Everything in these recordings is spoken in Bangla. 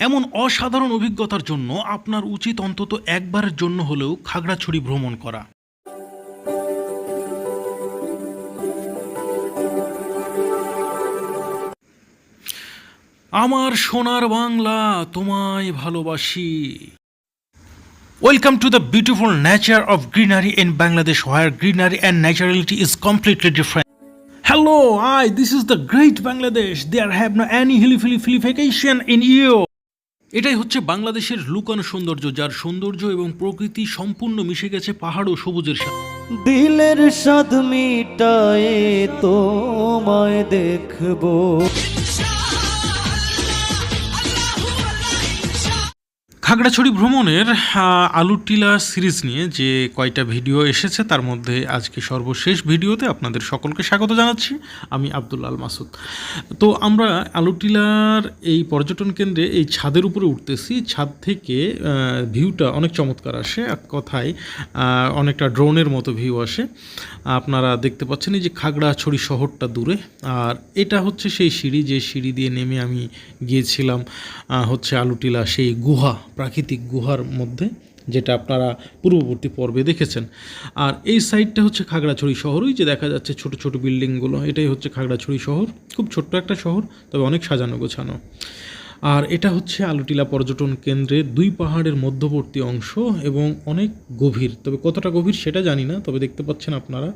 এমন অসাধারণ অভিজ্ঞতার জন্য আপনার উচিত অন্তত একবারের জন্য হলেও খাগড়াছড়ি ভ্রমণ করা। আমার সোনার বাংলা, তোমায় ভালোবাসি। Welcome to the beautiful nature of greenery in Bangladesh where greenery and naturality is completely different hello I this is the great Bangladesh they are have no any hilly ফিলিফিকেশন in you এটাই হচ্ছে বাংলাদেশের লুকানো সৌন্দর্য, যার সৌন্দর্য এবং প্রকৃতি সম্পূর্ণ মিশে গেছে পাহাড় ও সবুজের সাথে। দিলের স্বাদ মিটায় তোমায় দেখব। খাগড়াছড়ি ভ্রমণের আহ, আলুর টিলা সিরিজ নিয়ে যে কয়টা ভিডিও এসেছে তার মধ্যে আজকে সর্বশেষ ভিডিওতে আপনাদের সকলকে স্বাগত জানাচ্ছি। আমি আব্দুল আল মাসুদ। তো আমরা আলুর টিলার এই পর্যটন কেন্দ্রে এই ছাদের উপরে উঠতেছি। ছাদ থেকে ভিউটা অনেক চমৎকার আসে। এক কথায় অনেকটা ড্রোনের মতো ভিউ আসে। আপনারা দেখতে পাচ্ছেন এই যে খাগড়াছড়ি শহরটা দূরে, আর এটা হচ্ছে সেই সিঁড়ি, যে সিঁড়ি দিয়ে নেমে আমি গিয়েছিলাম হচ্ছে আলুটিলা, সেই গুহা, প্রাকৃতিক গুহার মধ্যে, যেটা আপনারা পূর্ববর্তী পর্বে দেখেছেন। আর এই সাইডটা হচ্ছে খাগড়াছড়ি শহর, ওই যে দেখা যাচ্ছে ছোট ছোট বিল্ডিংগুলো, এটাই হচ্ছে খাগড়াছড়ি শহর, খুব ছোট্ট একটা শহর, তবে অনেক সাজানো গোছানো। আর এটা হচ্ছে আলুটিলা পর্যটন কেন্দ্রের দুই পাহাড়ের মধ্যবর্তী অংশ এবং অনেক গভীর। তবে কতটা গভীর সেটা জানি না, তবে দেখতে পাচ্ছেন আপনারা,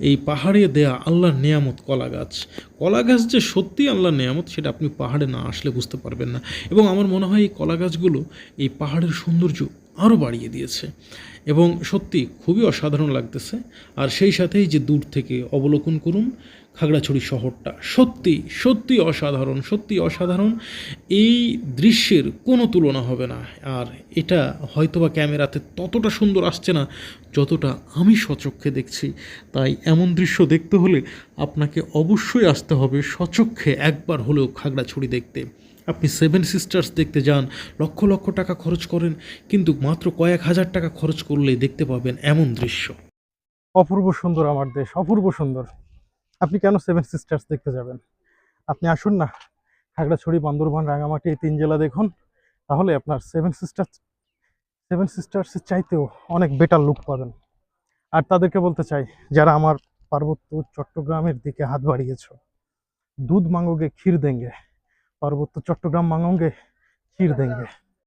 এই পাহাড়ে দেয়া আল্লাহর নেয়ামত কলা গাছ। কলা গাছ যে সত্যি আল্লাহর নেয়ামত সেটা আপনি পাহাড়ে না আসলে বুঝতে পারবেন না। এবং আমার মনে হয় এই কলা গাছগুলো এই পাহাড়ের সৌন্দর্য আরও বাড়িয়ে দিয়েছে। এবং সত্যি খুবই অসাধারণ লাগতেছে। আর সেই সাথেই যে দূর থেকে অবলোকন করুন খাগড়াছড়ি শহরটা। সত্যি সত্যি অসাধারণ সত্যি অসাধারণ। এই দৃশ্যের কোনো তুলনা হবে না। আর এটা হয়তোবা ক্যামেরাতে ততটা সুন্দর আসছে না যতটা আমি সচক্ষে দেখছি। তাই এমন দৃশ্য দেখতে হলে আপনাকে অবশ্যই আসতে হবে সচক্ষে একবার হলেও খাগড়াছড়ি দেখতে। আপনি সেভেন সিস্টার্স দেখতে যান, লক্ষ লক্ষ টাকা খরচ করেন, কিন্তু মাত্র কয়েক হাজার টাকা খরচ করলেই দেখতে পাবেন এমন দৃশ্য। অপূর্ব সুন্দর আমার দেশ, অপূর্ব সুন্দর। আপনি কেন সেভেন সিস্টার্স দেখতে যাবেন? আপনি আসুন না। খাগড়াছড়ি, বান্দরবান রাঙামাটি এই তিন জেলা দেখুন। তাহলে আপনার সেভেন সিস্টার্স সেভেন সিস্টার্সের চাইতেও অনেক বেটার লুক পাবেন। আর তাদেরকে বলতে চাই, যারা আমার পার্বত্য চট্টগ্রামের দিকে হাত বাড়িয়েছ, দুধ মাঙ্গোগে ক্ষীর দেঙ্গে, পার্বত্য চট্টগ্রাম মাঙ্গোগে ক্ষীর দেঙ্গে।